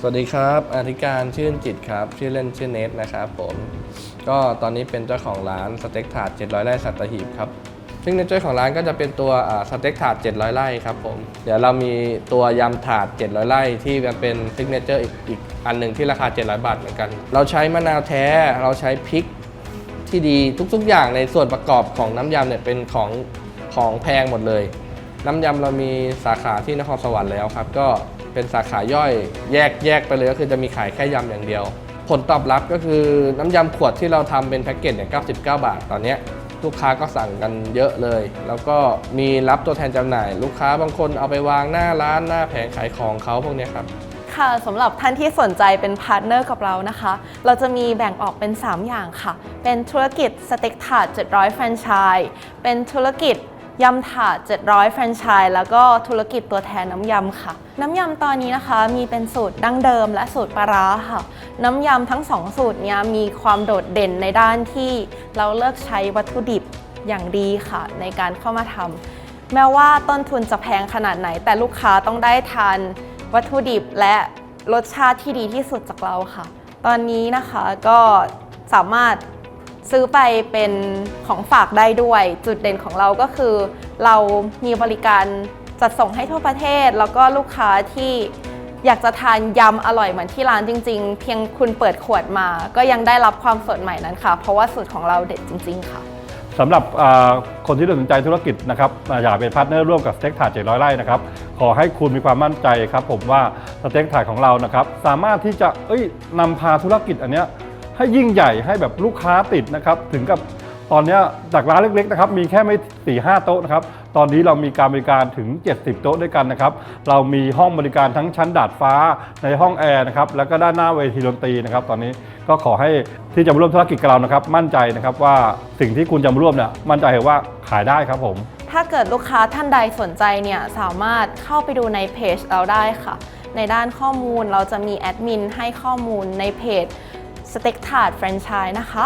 สวัสดีครับอธิการชื่นจิตครับ ชื่อเล่นชื่อเนทนะครับผม ก็ตอนนี้เป็นเจ้าของร้านสเต็กถาด 700 ไร่สัตหีบครับ ซึ่งในเจ้าของร้านก็จะเป็นตัวสเต็กถาด 700 ไร่ครับผม เดี๋ยวเรามีตัวยำถาด 700 ไร่ที่เป็นซิกเนเจอร์อีกอีกอันหนึ่งที่ราคา 700 บาทเหมือนกัน เราใช้มะนาวแท้ เราใช้พริกที่ดีทุกๆ อย่างในส่วนประกอบของน้ำยำเนี่ยเป็นของของแพงหมดเลย น้ำยำเรามีสาขาที่นครสวรรค์แล้วครับ ก็ เป็นสาขาย่อยแยกแยกไปเลยก็คือจะมีขายแค่ยำอย่างเดียว ผลตอบรับก็คือน้ำยำขวดที่เราทำเป็นแพ็กเกจเนี่ย99 บาทตอนนี้ลูกค้าก็สั่งกันเยอะเลย แล้วก็มีรับตัวแทนจำหน่าย ลูกค้าบางคนเอาไปวางหน้าร้านหน้าแผงขายของเขาพวกนี้ครับค่ะสำหรับท่านที่สนใจเป็นพาร์ทเนอร์กับเรานะคะ เราจะมีแบ่งออกเป็น 3 อย่างค่ะ เป็นธุรกิจสเต็กถาด700แฟรนไชส์เป็นธุรกิจ ยำถาด 700 แฟรนไชส์แล้วก็ธุรกิจตัวแทนน้ำยำค่ะ น้ำยำตอนนี้นะคะมีเป็นสูตรดั้งเดิมและสูตรปลาร้าค่ะ น้ำยำทั้ง2สูตรเนี้ยมีความโดดเด่นในด้านที่เราเลือกใช้วัตถุดิบอย่างดีค่ะ ในการเข้ามาทำแม้ว่าต้นทุนจะแพงขนาดไหน แต่ลูกค้าต้องได้ทานวัตถุดิบและรสชาติที่ดีที่สุดจากเราค่ะ ตอนนี้นะคะก็สามารถ ซื้อไปเป็นของฝากได้ด้วย จุดเด่นของเราก็คือ เรามีบริการจัดส่งให้ทั่วประเทศ แล้วก็ลูกค้าที่อยากจะทานยำอร่อยเหมือนที่ร้านจริง ๆ เพียงคุณเปิดขวดมา ก็ยังได้รับความสดใหม่นั้นค่ะ เพราะว่าสูตรของเราเด็ดจริง ๆ ค่ะสำหรับคนที่สนใจธุรกิจนะครับอยากเป็นพาร์ทเนอร์ร่วมกับสเต็กถาด700ไร่นะครับขอให้คุณมีความมั่นใจครับผมว่าสเต็กถาดของเรานะครับสามารถที่จะนำพาธุรกิจอันเนี้ย ให้ยิ่งใหญ่ให้แบบลูกค้าติดนะครับ ถึงกับตอนนี้จากร้านเล็กๆนะครับมีแค่ไม่สี่ห้าโต๊ะนะครับ ตอนนี้เรามีการบริการถึง 70 โต๊ะด้วยกันนะครับ เรามีห้องบริการทั้งชั้นดาดฟ้าในห้องแอร์นะครับ แล้วก็ด้านหน้าเวทีดนตรีนะครับ ตอนนี้ก็ขอให้ที่จะมาร่วมธุรกิจกับเรานะครับ มั่นใจนะครับว่าสิ่งที่คุณจะมาร่วมเนี่ยมั่นใจว่าขายได้ครับผม ถ้าเกิดลูกค้าท่านใดสนใจเนี่ยสามารถเข้าไปดูในเพจเราได้ค่ะ ในด้านข้อมูลเราจะมีแอดมินให้ข้อมูลในเพจ สเต็กถาดแฟรนไชส์นะคะ